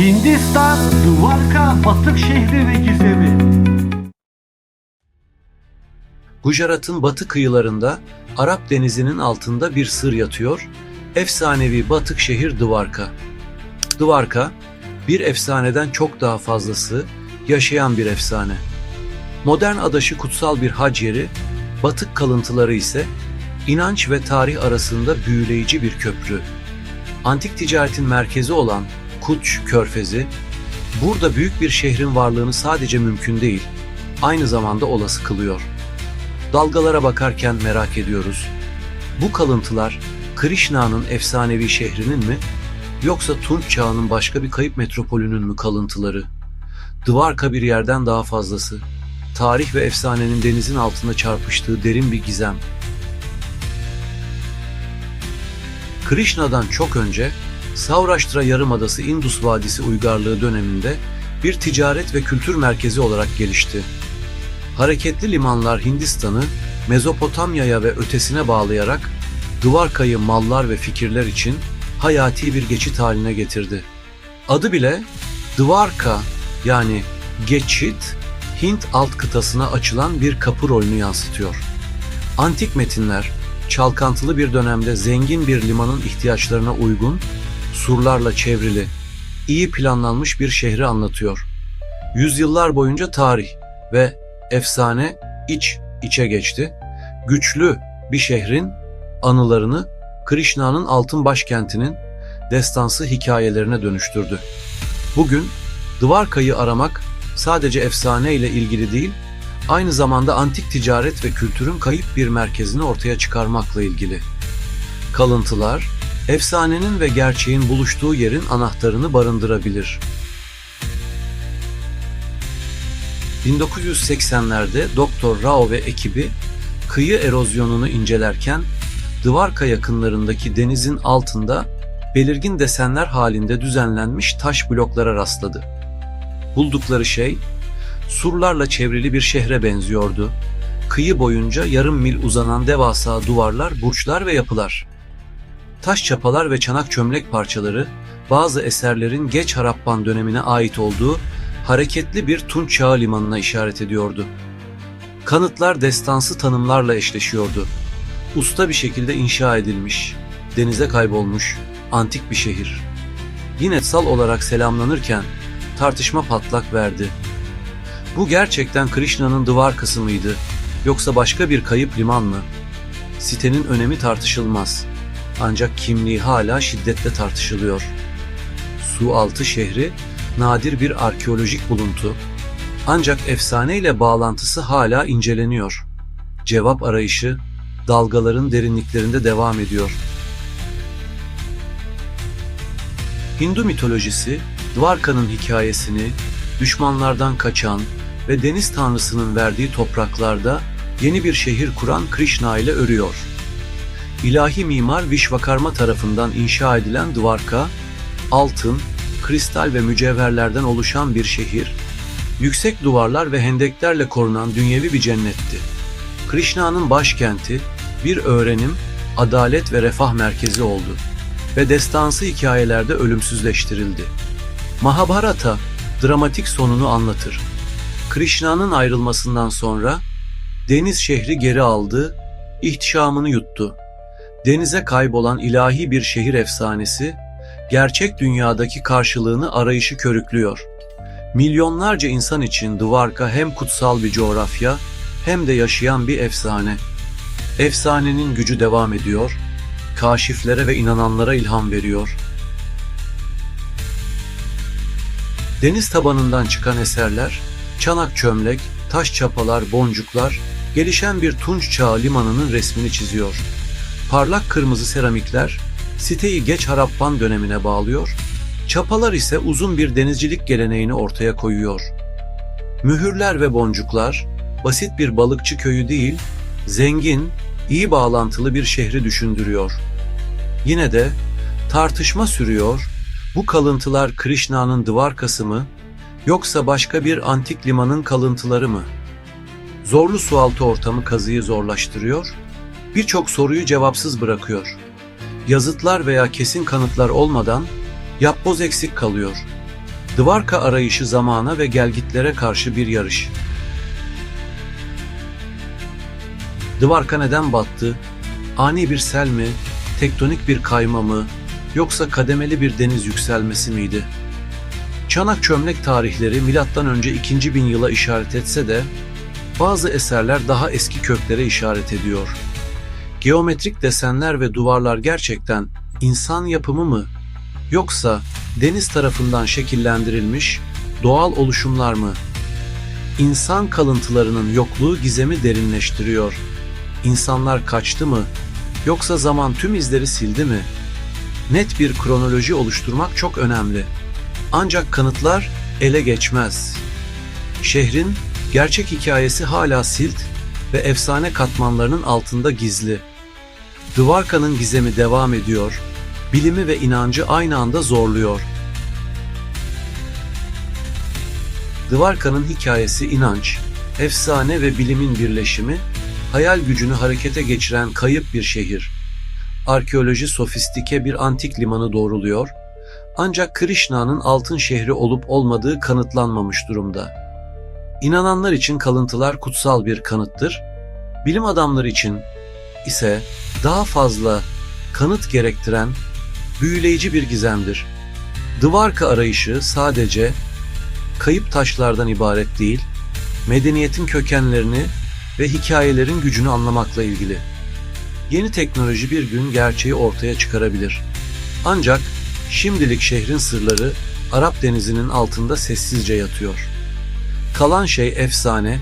Hindistan, Dvarka, Batık şehri ve gizemi. Gujarat'ın batı kıyılarında Arap denizinin altında bir sır yatıyor. Efsanevi batık şehir Dvarka. Dvarka bir efsaneden çok daha fazlası, yaşayan bir efsane. Modern adaşı kutsal bir hac yeri, batık kalıntıları ise inanç ve tarih arasında büyüleyici bir köprü. Antik ticaretin merkezi olan Kuç Körfezi, burada büyük bir şehrin varlığını sadece mümkün değil, aynı zamanda olası kılıyor. Dalgalara bakarken merak ediyoruz. Bu kalıntılar Krishna'nın efsanevi şehrinin mi yoksa Tunç çağının başka bir kayıp metropolünün mü kalıntıları? Dvarka bir yerden daha fazlası. Tarih ve efsanenin denizin altında çarpıştığı derin bir gizem. Krishna'dan çok önce Saurashtra Yarımadası Indus Vadisi uygarlığı döneminde bir ticaret ve kültür merkezi olarak gelişti. Hareketli limanlar Hindistan'ı Mezopotamya'ya ve ötesine bağlayarak Dvarka'yı mallar ve fikirler için hayati bir geçit haline getirdi. Adı bile Dvarka yani geçit Hint alt kıtasına açılan bir kapı rolünü yansıtıyor. Antik metinler çalkantılı bir dönemde zengin bir limanın ihtiyaçlarına uygun, surlarla çevrili, iyi planlanmış bir şehri anlatıyor. Yüzyıllar boyunca tarih ve efsane iç içe geçti. Güçlü bir şehrin anılarını Krishna'nın altın başkentinin destansı hikayelerine dönüştürdü. Bugün Dvarka'yı aramak sadece efsane ile ilgili değil, aynı zamanda antik ticaret ve kültürün kayıp bir merkezini ortaya çıkarmakla ilgili. Kalıntılar, efsanenin ve gerçeğin buluştuğu yerin anahtarını barındırabilir. 1980'lerde Doktor Rao ve ekibi kıyı erozyonunu incelerken Dvarka yakınlarındaki denizin altında belirgin desenler halinde düzenlenmiş taş bloklara rastladı. Buldukları şey surlarla çevrili bir şehre benziyordu. Kıyı boyunca yarım mil uzanan devasa duvarlar, burçlar ve yapılar. Taş çapalar ve çanak çömlek parçaları bazı eserlerin geç Harappan dönemine ait olduğu hareketli bir Tunç Çağı limanına işaret ediyordu. Kanıtlar destansı tanımlarla eşleşiyordu. Usta bir şekilde inşa edilmiş, denize kaybolmuş, antik bir şehir. Yine sal olarak selamlanırken tartışma patlak verdi. Bu gerçekten Krishna'nın Dvarkası mıydı yoksa başka bir kayıp liman mı? Sitenin önemi tartışılmaz. Ancak kimliği hala şiddetle tartışılıyor. Su altı şehri nadir bir arkeolojik buluntu. Ancak efsane ile bağlantısı hala inceleniyor. Cevap arayışı dalgaların derinliklerinde devam ediyor. Hindu mitolojisi Dvarka'nın hikayesini düşmanlardan kaçan ve deniz tanrısının verdiği topraklarda yeni bir şehir kuran Krishna ile örüyor. İlahi mimar Vishvakarma tarafından inşa edilen Dvarka, altın, kristal ve mücevherlerden oluşan bir şehir, yüksek duvarlar ve hendeklerle korunan dünyevi bir cennetti. Krishna'nın başkenti bir öğrenim, adalet ve refah merkezi oldu ve destansı hikayelerde ölümsüzleştirildi. Mahabharata dramatik sonunu anlatır. Krishna'nın ayrılmasından sonra deniz şehri geri aldı, ihtişamını yuttu. Denize kaybolan ilahi bir şehir efsanesi gerçek dünyadaki karşılığını arayışı körüklüyor. Milyonlarca insan için Dvarka hem kutsal bir coğrafya hem de yaşayan bir efsane. Efsanenin gücü devam ediyor, kaşiflere ve inananlara ilham veriyor. Deniz tabanından çıkan eserler, çanak çömlek, taş çapalar, boncuklar, gelişen bir Tunç Çağı limanının resmini çiziyor. Parlak kırmızı seramikler, siteyi geç Harappan dönemine bağlıyor, çapalar ise uzun bir denizcilik geleneğini ortaya koyuyor. Mühürler ve boncuklar, basit bir balıkçı köyü değil, zengin, iyi bağlantılı bir şehri düşündürüyor. Yine de tartışma sürüyor, bu kalıntılar Krishna'nın Dvarkası mı, yoksa başka bir antik limanın kalıntıları mı? Zorlu sualtı ortamı kazıyı zorlaştırıyor, birçok soruyu cevapsız bırakıyor. Yazıtlar veya kesin kanıtlar olmadan yapboz eksik kalıyor. Dvarka arayışı zamana ve gelgitlere karşı bir yarış. Dvarka neden battı? Ani bir sel mi, tektonik bir kayma mı, yoksa kademeli bir deniz yükselmesi miydi? Çanak çömlek tarihleri M.Ö. 2. bin yıla işaret etse de bazı eserler daha eski köklere işaret ediyor. Geometrik desenler ve duvarlar gerçekten insan yapımı mı yoksa deniz tarafından şekillendirilmiş doğal oluşumlar mı? İnsan kalıntılarının yokluğu gizemi derinleştiriyor. İnsanlar kaçtı mı yoksa zaman tüm izleri sildi mi? Net bir kronoloji oluşturmak çok önemli. Ancak kanıtlar ele geçmez. Şehrin gerçek hikayesi hala silt ve efsane katmanlarının altında gizli. Dvarka'nın gizemi devam ediyor, bilimi ve inancı aynı anda zorluyor. Dvarka'nın hikayesi inanç, efsane ve bilimin birleşimi, hayal gücünü harekete geçiren kayıp bir şehir. Arkeoloji sofistike bir antik limanı doğruluyor, ancak Krishna'nın altın şehri olup olmadığı kanıtlanmamış durumda. İnananlar için kalıntılar kutsal bir kanıttır, bilim adamları için ise daha fazla kanıt gerektiren büyüleyici bir gizemdir. Dvarka arayışı sadece kayıp taşlardan ibaret değil, medeniyetin kökenlerini ve hikayelerin gücünü anlamakla ilgili. Yeni teknoloji bir gün gerçeği ortaya çıkarabilir. Ancak şimdilik şehrin sırları Arap denizinin altında sessizce yatıyor. Kalan şey efsane,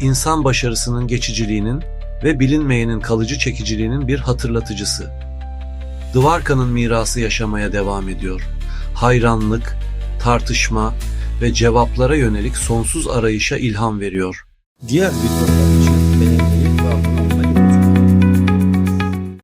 insan başarısının geçiciliğinin ve bilinmeyenin kalıcı çekiciliğinin bir hatırlatıcısı. Dvarka'nın mirası yaşamaya devam ediyor. Hayranlık, tartışma ve cevaplara yönelik sonsuz arayışa ilham veriyor. Diğer beğenmeyi